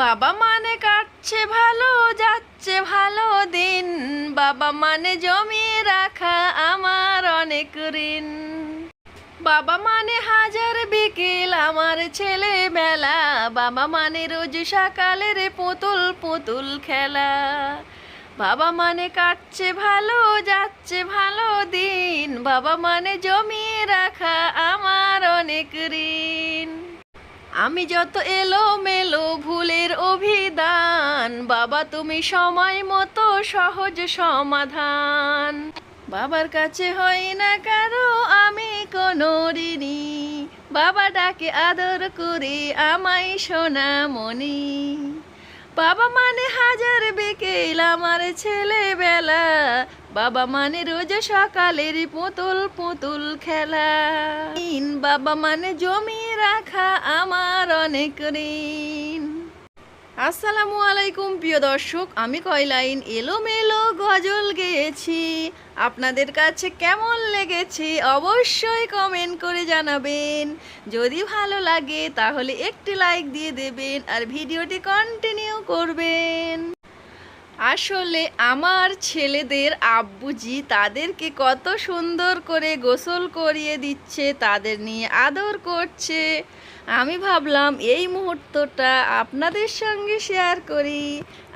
বাবা মানে কাটছে ভালো, যাচ্ছে ভালো দিন। বাবা মানে জমিয়ে রাখা, আমার অনেক ঋণ। বাবা মানে হাজার বিকেল, আমার ছেলেবেলা বাবা মানে রোজ সকালের পুতুল পুতুল খেলা। বাবা মানে কাটছে ভালো, যাচ্ছে ভালো দিন। বাবা মানে জমিয়ে রাখা, আমার অনেক ঋণ। আমি যত এলো মেলো ভুলের অভিধান, বাবা তুমি সময় মতো সহজ সমাধান। বাবার কাছে হয় না কারও, আমি কোনো ঋণী। বাবা ডাকে আদর করে আমায় সোনা মনি বাবা মানে হাজার বিকেল আমার ছেলেবেলা। বাবা মানে রোজ সকালের পুতুল পুতুল খেলা। বাবা মানে জমি রাখা আমার অনেক ঋণ। আসসালামু আলাইকুম, প্রিয় দর্শক। আমি কয়লাইন, এলোমেলো গজল গেয়েছি। আপনাদের কাছে কেমন লেগেছে অবশ্যই কমেন্ট করে জানাবেন। যদি ভালো লাগে, তাহলে একটি লাইক দিয়ে দেবেন আর ভিডিওটি কন্টিনিউ করবেন। আসলে আমার ছেলেদের আব্বুজি তাদেরকে কত সুন্দর করে গোসল করিয়ে দিচ্ছে, তাদের নিয়ে আদর করছে। আমি ভাবলাম এই মুহূর্তটা আপনাদের সঙ্গে শেয়ার করি।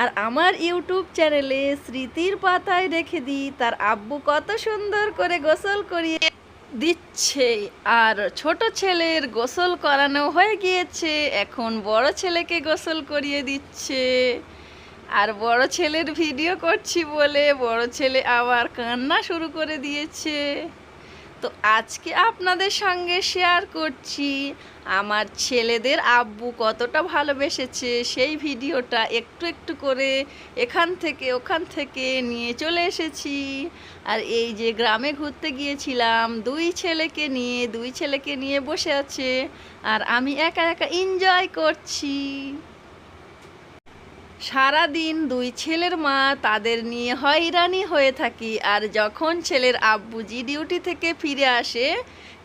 আর আমার ইউটিউব চ্যানেলে স্মৃতির পাতায় রেখে দিই, তার আব্বু কত সুন্দর করে গোসল করিয়ে দিচ্ছে। আর ছোট ছেলের গোসল করানো হয়ে গিয়েছে, এখন বড় ছেলেকে গোসল করিয়ে দিচ্ছে। আর বড় ছেলের ভিডিও করছি বলে বড় ছেলে আবার কান্না শুরু করে দিয়েছে। তো আজকে আপনাদের সঙ্গে শেয়ার করছি, আমার ছেলেদের আব্বু কতটা ভালোবেসেছে, সেই ভিডিওটা একটু একটু করে এখান থেকে ওখান থেকে নিয়ে চলে এসেছি। আর এই যে গ্রামে ঘুরতে গিয়েছিলাম, দুই ছেলেকে নিয়ে, দুই ছেলেকে নিয়ে বসে আছে, আর আমি একা একা এনজয় করছি। সারা দিন দুই ছেলের মা, তাদের নিয়ে হয়রানি হয়ে থাকি। আর যখন ছেলের আব্বুজি ডিউটি থেকে ফিরে আসে,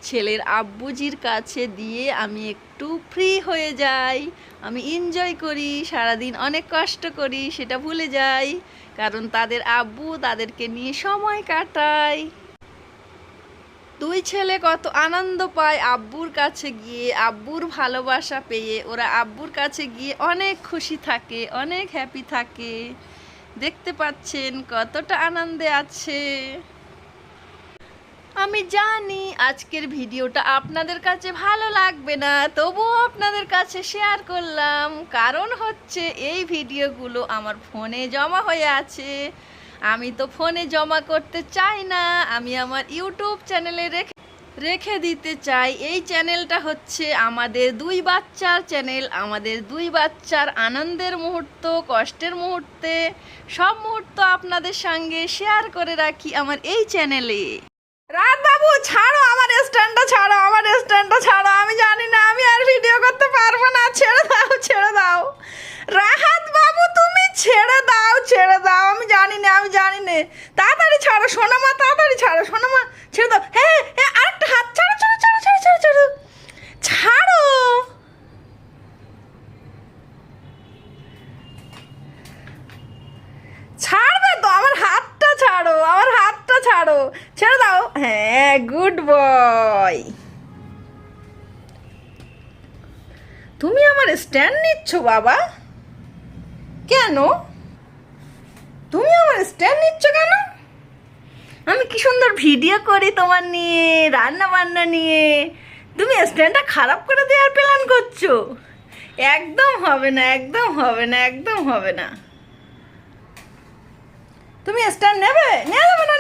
ছেলের আব্বুজির কাছে দিয়ে আমি একটু ফ্রি হয়ে যাই। আমি এনজয় করি, সারাদিন অনেক কষ্ট করি, সেটা ভুলে যাই। কারণ তাদের আব্বু তাদেরকে নিয়ে সময় কাটায়। দুই ছেলে কত আনন্দ পায় আব্বুর কাছে গিয়ে, আব্বুর ভালোবাসা পেয়ে। ওরা আব্বুর কাছে গিয়ে অনেক খুশি থাকে, অনেক হ্যাপি থাকে। দেখতে পাচ্ছেন কতটা আনন্দে আছে। আমি জানি আজকের ভিডিওটা আপনাদের কাছে ভালো লাগবে না, তবুও আপনাদের কাছে শেয়ার করলাম। কারণ হচ্ছে এই ভিডিওগুলো আমার ফোনে জমা হয়ে আছে। আমি তো ফোনে জমা করতে চাই না, আমি আমার ইউটিউব চ্যানেলে রেখে রেখে দিতে চাই। এই চ্যানেলটা হচ্ছে আমাদের দুই বাচ্চার চ্যানেল, আমাদের দুই বাচ্চার আনন্দের মুহূর্ত, কষ্টের মুহূর্তে। সব মুহূর্ত আপনাদের সঙ্গে শেয়ার করে রাখি আমার এই চ্যানেলে। রাত বাবু ছাড়ো আমার স্ট্যান্ডটা ছাড়ো আমার স্ট্যান্ডটা ছাড়ো, আমি জানি না আমি আর ভিডিও করতে পারব না ছেড়ে দাও ছেড়ে দাও রাহাত বাবু তুমি ছেড়ে দাও ছেড়ে দাও আমি জানি না আমি জানি না তাড়াতাড়ি ছাড়ো সোনামা তাড়াতাড়ি ছাড়ো সোনামা ছেড়ে দাও। হ্যাঁ হ্যাঁ আরেকটা হাত, ছাড়ো ছাড়ো ছাড়ো ছাড়ো ছাড়ো ছাড়ো। ছাড়ো। ছাড়বে তো, আমার হাতটা ছাড়ো, আমার হাতটা ছাড়ো। ছেড়ে দাও। হ্যাঁ গুড বয় তুমি আমার স্ট্যান্ড নিচ্ছ, বাবা। কেন? তুমি আমার স্ট্যান্ড নিচ্ছ কেন? আমি কি সুন্দর ভিডিও করি তোমার নিয়ে রান্না বান্না নিয়ে? তুমি স্ট্যান্ডটা খারাপ করে দেওয়ার প্ল্যান করছ? একদম হবে না, একদম হবে না, একদম হবে না। তুমি স্ট্যান্ড নেবে? যাবে না